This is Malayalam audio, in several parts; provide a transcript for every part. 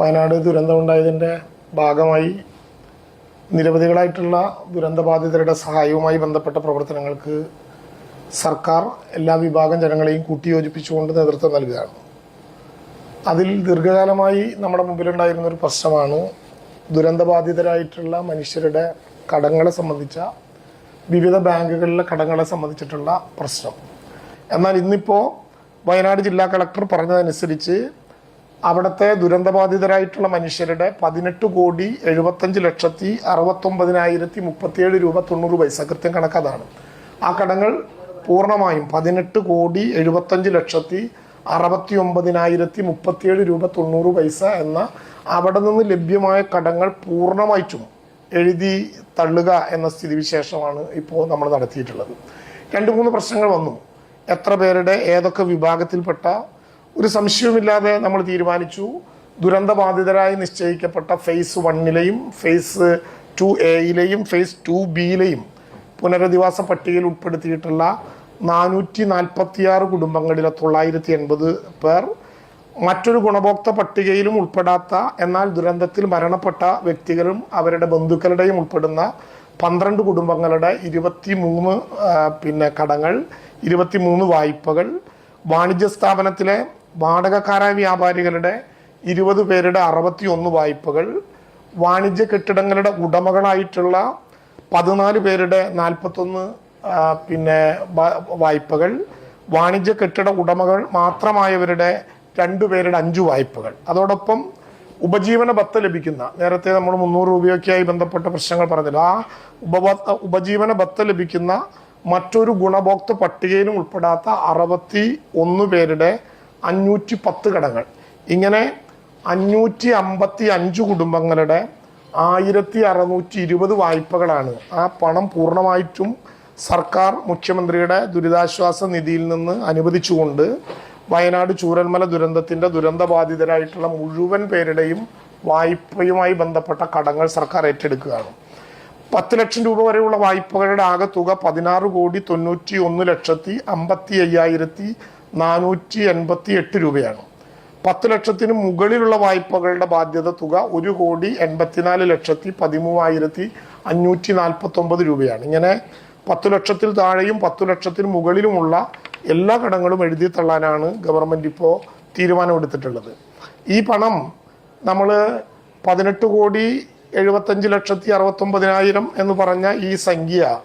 വയനാട് ദുരന്തമുണ്ടായതിന്റെ ഭാഗമായി നിരവധികളായിട്ടുള്ള ദുരന്തബാധിതരുടെ സഹായവുമായി ബന്ധപ്പെട്ട പ്രവർത്തനങ്ങൾക്ക് സർക്കാർ എല്ലാ വിഭാഗം ജനങ്ങളെയും കൂട്ടിയോജിപ്പിച്ചുകൊണ്ട് നേതൃത്വം നൽകുകയാണ്. അതിൽ ദീർഘകാലമായി നമ്മുടെ മുമ്പിലുണ്ടായിരുന്ന ഒരു പ്രശ്നമാണ് ദുരന്തബാധിതരായിട്ടുള്ള മനുഷ്യരുടെ കടങ്ങളെ സംബന്ധിച്ച വിവിധ ബാങ്കുകളിലെ കടങ്ങളെ സംബന്ധിച്ചിട്ടുള്ള പ്രശ്നം. എന്നാൽ ഇന്നിപ്പോൾ വയനാട് ജില്ലാ കളക്ടർ പറഞ്ഞതനുസരിച്ച് അവിടുത്തെ ദുരന്തബാധിതരായിട്ടുള്ള മനുഷ്യരുടെ പതിനെട്ട് കോടി എഴുപത്തഞ്ച് ലക്ഷത്തി അറുപത്തൊമ്പതിനായിരത്തി മുപ്പത്തിയേഴ് രൂപ തൊണ്ണൂറ് പൈസ കൃത്യം കണക്കതാണ്. ആ കടങ്ങൾ പൂർണമായും പതിനെട്ട് കോടി എഴുപത്തഞ്ച് ലക്ഷത്തി അറുപത്തി ഒമ്പതിനായിരത്തി മുപ്പത്തിയേഴ് രൂപ തൊണ്ണൂറ് പൈസ എന്ന അവിടെ നിന്ന് ലഭ്യമായ കടങ്ങൾ പൂർണമായിട്ടും എഴുതി തള്ളുക എന്ന സ്ഥിതിവിശേഷമാണ് ഇപ്പോൾ നമ്മൾ നടത്തിയിട്ടുള്ളത്. രണ്ട് മൂന്ന് പ്രശ്നങ്ങൾ വന്നു. എത്ര പേരുടെ ഏതൊക്കെ വിഭാഗത്തിൽപ്പെട്ട ഒരു സംശയവുമില്ലാതെ നമ്മൾ തീരുമാനിച്ചു. ദുരന്തബാധിതരായി നിശ്ചയിക്കപ്പെട്ട ഫേസ് വണ്ണിലെയും ഫേസ് ടു എയിലെയും ഫേസ് ടു ബിയിലെയും പുനരധിവാസ പട്ടികയിൽ ഉൾപ്പെടുത്തിയിട്ടുള്ള നാനൂറ്റി നാൽപ്പത്തിയാറ് കുടുംബങ്ങളിലെ തൊള്ളായിരത്തി എൺപത് പേർ മറ്റൊരു ഗുണഭോക്ത പട്ടികയിലും ഉൾപ്പെടാത്ത എന്നാൽ ദുരന്തത്തിൽ മരണപ്പെട്ട വ്യക്തികളും അവരുടെ ബന്ധുക്കളുടെയും ഉൾപ്പെടുന്ന പന്ത്രണ്ട് കുടുംബങ്ങളുടെ ഇരുപത്തി മൂന്ന് പിന്നെ കടങ്ങൾ ഇരുപത്തി മൂന്ന് വായ്പകൾ വാണിജ്യ സ്ഥാപനത്തിലെ വാടകക്കാരായ വ്യാപാരികളുടെ ഇരുപത് പേരുടെ അറുപത്തി ഒന്ന് വായ്പകൾ വാണിജ്യ കെട്ടിടങ്ങളുടെ ഉടമകളായിട്ടുള്ള പതിനാല് പേരുടെ നാൽപ്പത്തൊന്ന് പിന്നെ വായ്പകൾ വാണിജ്യ കെട്ടിട ഉടമകൾ മാത്രമായവരുടെ രണ്ടു പേരുടെ അഞ്ചു വായ്പകൾ. അതോടൊപ്പം ഉപജീവന ഭത്ത ലഭിക്കുന്ന നേരത്തെ നമ്മൾ മുന്നൂറ് രൂപയൊക്കെയായി ബന്ധപ്പെട്ട പ്രശ്നങ്ങൾ പറഞ്ഞില്ല ആ ഉപഭ ഉപജീവന ഭത്ത ലഭിക്കുന്ന മറ്റൊരു ഗുണഭോക്തൃ പട്ടികയിലും ഉൾപ്പെടാത്ത അറുപത്തി ഒന്ന് പേരുടെ അഞ്ഞൂറ്റി പത്ത് കടങ്ങൾ. ഇങ്ങനെ അഞ്ഞൂറ്റി അമ്പത്തി അഞ്ച് കുടുംബങ്ങളുടെ ആയിരത്തി അറുന്നൂറ്റി ഇരുപത് വായ്പകളാണ് ആ പണം പൂർണമായിട്ടും സർക്കാർ മുഖ്യമന്ത്രിയുടെ ദുരിതാശ്വാസ നിധിയിൽ നിന്ന് അനുവദിച്ചുകൊണ്ട് വയനാട് ചൂരന്മല ദുരന്തത്തിന്റെ ദുരന്തബാധിതരായിട്ടുള്ള മുഴുവൻ പേരുടെയും വായ്പയുമായി ബന്ധപ്പെട്ട കടങ്ങൾ സർക്കാർ ഏറ്റെടുക്കുകയാണ്. പത്ത് ലക്ഷം രൂപ വരെയുള്ള വായ്പകളുടെ ആകെ തുക പതിനാറ് കോടി തൊണ്ണൂറ്റി ഒന്ന് ലക്ഷത്തി അമ്പത്തി അയ്യായിരത്തി നാനൂറ്റി എൺപത്തി എട്ട് രൂപയാണ്. പത്ത് ലക്ഷത്തിന് മുകളിലുള്ള വായ്പകളുടെ ബാധ്യത തുക ഒരു കോടി എൺപത്തിനാല് ലക്ഷത്തി പതിമൂവായിരത്തി അഞ്ഞൂറ്റി നാൽപ്പത്തി ഒമ്പത് രൂപയാണ്. ഇങ്ങനെ പത്ത് ലക്ഷത്തിൽ താഴെയും പത്തു ലക്ഷത്തിന് മുകളിലുമുള്ള എല്ലാ കടങ്ങളും എഴുതി തള്ളാനാണ് ഗവൺമെന്റ് ഇപ്പോൾ തീരുമാനമെടുത്തിട്ടുള്ളത്. ഈ പണം നമ്മൾ പതിനെട്ട് കോടി എഴുപത്തഞ്ച് ലക്ഷത്തി അറുപത്തൊമ്പതിനായിരം എന്ന് പറഞ്ഞ ഈ സംഖ്യ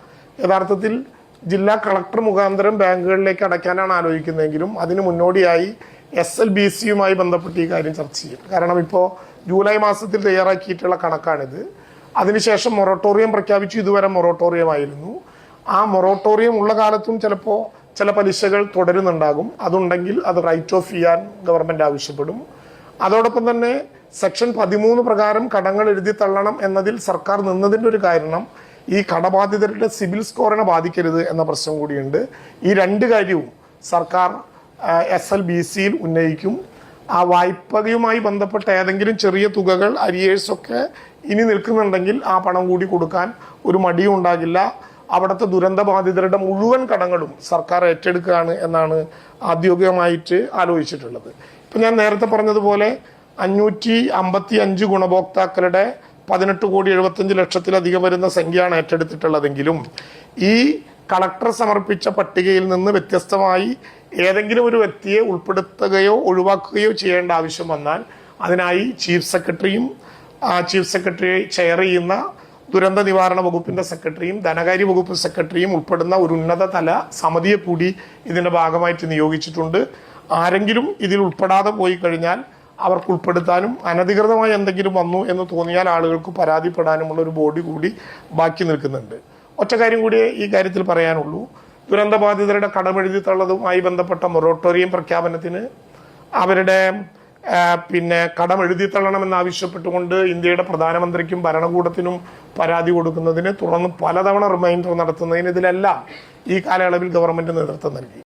യഥാർത്ഥത്തിൽ ജില്ലാ കളക്ടർ മുഖാന്തരം ബാങ്കുകളിലേക്ക് അടയ്ക്കാനാണ് ആലോചിക്കുന്നതെങ്കിലും അതിന് മുന്നോടിയായി എസ് എൽ ബി സിയുമായി ബന്ധപ്പെട്ട് ഈ കാര്യം ചർച്ച ചെയ്യും. കാരണം ഇപ്പോൾ ജൂലൈ മാസത്തിൽ തയ്യാറാക്കിയിട്ടുള്ള കണക്കാണിത്. അതിനുശേഷം മൊറട്ടോറിയം പ്രഖ്യാപിച്ചു. ഇതുവരെ മൊറട്ടോറിയം ആയിരുന്നു. ആ മൊറട്ടോറിയം ഉള്ള കാലത്തും ചിലപ്പോൾ ചില പലിശകൾ തുടരുന്നുണ്ടാകും. അതുണ്ടെങ്കിൽ അത് റൈറ്റ് ഓഫ് ചെയ്യാൻ ഗവൺമെന്റ് ആവശ്യപ്പെടും. അതോടൊപ്പം തന്നെ സെക്ഷൻ പതിമൂന്ന് പ്രകാരം കടങ്ങൾ എഴുതി തള്ളണം എന്നതിൽ സർക്കാർ നിന്നതിന്റെ ഒരു കാരണം ഈ കടബാധിതരുടെ സിവിൽ സ്കോറിനെ ബാധിക്കരുത് എന്ന പ്രശ്നം കൂടിയുണ്ട്. ഈ രണ്ട് കാര്യവും സർക്കാർ എസ് എൽ ബി സിയിൽ ഉന്നയിക്കും. ആ വായ്പകയുമായി ബന്ധപ്പെട്ട ഏതെങ്കിലും ചെറിയ തുകകൾ അരിയേഴ്സൊക്കെ ഇനി നിൽക്കുന്നുണ്ടെങ്കിൽ ആ പണം കൂടി കൊടുക്കാൻ ഒരു മടിയും ഉണ്ടാകില്ല. അവിടുത്തെ ദുരന്തബാധിതരുടെ മുഴുവൻ കടങ്ങളും സർക്കാർ ഏറ്റെടുക്കുകയാണ് എന്നാണ് ഔദ്യോഗികമായിട്ട് ആലോചിച്ചിട്ടുള്ളത്. ഇപ്പം ഞാൻ നേരത്തെ പറഞ്ഞതുപോലെ അഞ്ഞൂറ്റി അമ്പത്തി അഞ്ച് ഗുണഭോക്താക്കളുടെ പതിനെട്ട് കോടി എഴുപത്തഞ്ച് ലക്ഷത്തിലധികം വരുന്ന സംഖ്യയാണ് ഏറ്റെടുത്തിട്ടുള്ളതെങ്കിലും ഈ കളക്ടർ സമർപ്പിച്ച പട്ടികയിൽ നിന്ന് വ്യത്യസ്തമായി ഏതെങ്കിലും ഒരു വ്യക്തിയെ ഉൾപ്പെടുത്തുകയോ ഒഴിവാക്കുകയോ ചെയ്യേണ്ട ആവശ്യം വന്നാൽ അതിനായി ചീഫ് സെക്രട്ടറിയും ചീഫ് സെക്രട്ടറി ചെയർ ചെയ്യുന്ന ദുരന്ത നിവാരണ വകുപ്പിന്റെ സെക്രട്ടറിയും ധനകാര്യ വകുപ്പ് സെക്രട്ടറിയും ഉൾപ്പെടുന്ന ഒരു ഉന്നത തല സമിതിയെ കൂടി ഇതിന്റെ ഭാഗമായിട്ട് നിയോഗിച്ചിട്ടുണ്ട്. ആരെങ്കിലും ഇതിൽ ഉൾപ്പെടാതെ പോയി കഴിഞ്ഞാൽ അവർക്ക് ഉൾപ്പെടുത്താനും അനധികൃതമായി എന്തെങ്കിലും വന്നു എന്ന് തോന്നിയാൽ ആളുകൾക്ക് പരാതിപ്പെടാനുമുള്ള ഒരു ബോഡി കൂടി ബാക്കി നിൽക്കുന്നുണ്ട്. ഒറ്റ കാര്യം കൂടിയേ ഈ കാര്യത്തിൽ പറയാനുള്ളൂ. ദുരന്തബാധിതരുടെ കടമെഴുതി തള്ളതുമായി ബന്ധപ്പെട്ട മൊറട്ടോറിയം പ്രഖ്യാപനത്തിന് അവരുടെ പിന്നെ കടം എഴുതി തള്ളണമെന്നാവശ്യപ്പെട്ടുകൊണ്ട് ഇന്ത്യയുടെ പ്രധാനമന്ത്രിക്കും ഭരണകൂടത്തിനും പരാതി കൊടുക്കുന്നതിന് തുടർന്ന് പലതവണ റിമൈൻഡർ നടത്തുന്നതിന് ഇതിലെല്ലാം ഈ കാലയളവിൽ ഗവൺമെന്റ് നേതൃത്വം നൽകി.